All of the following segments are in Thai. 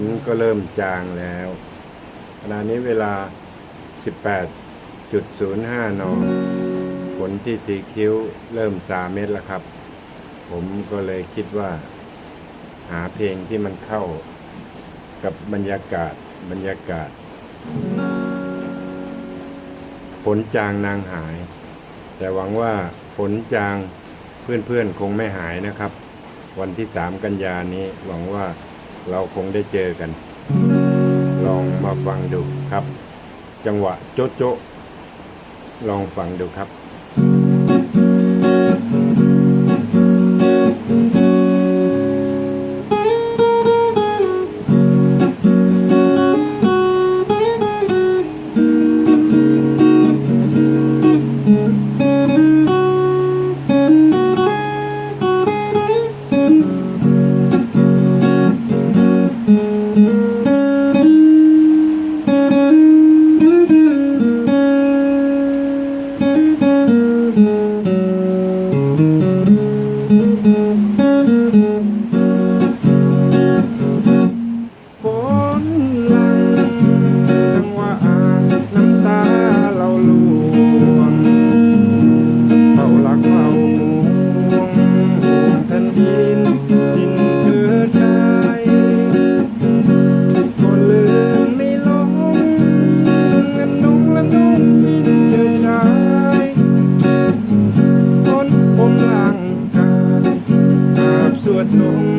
นก็เริ่มจางแล้วขณะนี้เวลา 18.05 น ฝนที่สีคิ้วเริ่มสาเม็ดแล้วครับ ผมก็เลยคิดว่า หาเพลงที่มันเข้ากับบรรยากาศบรรยากาศ ฝนจางนางหาย แต่หวังว่าฝนจางเพื่อนๆคงไม่หายนะครับ วันที่สามกันยานี้หวังว่า เราคงได้เจอกัน ลองมาฟังดูครับ จังหวะโจ๊ะโจ๊ะลองฟังดูครับ ฝ บ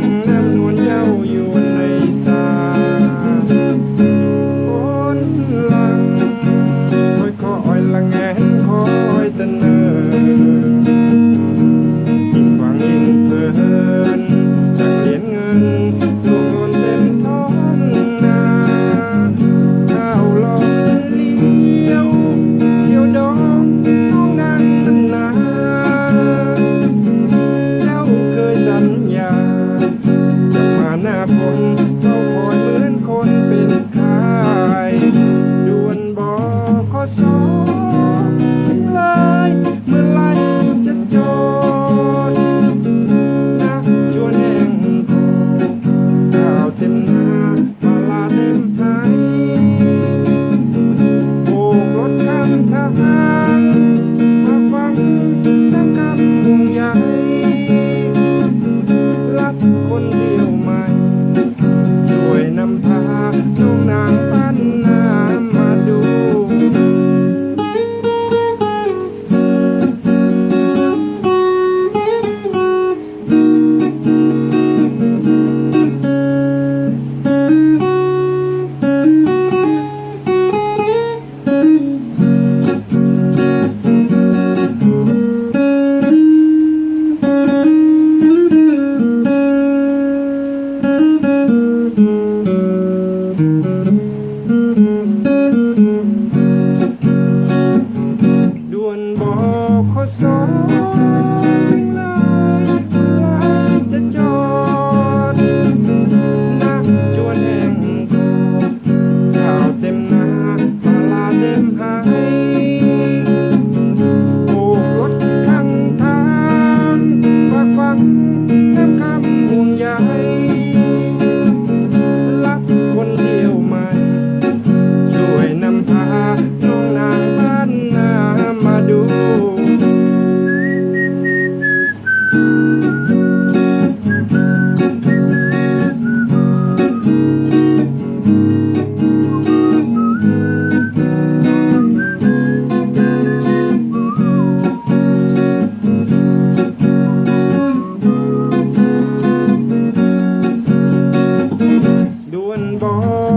for so long.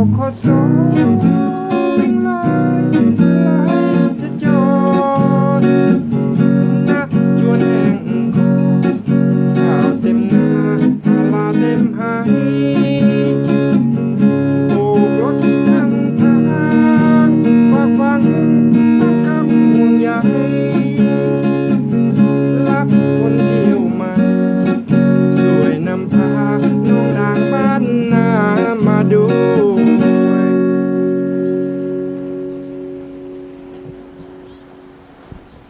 我快走。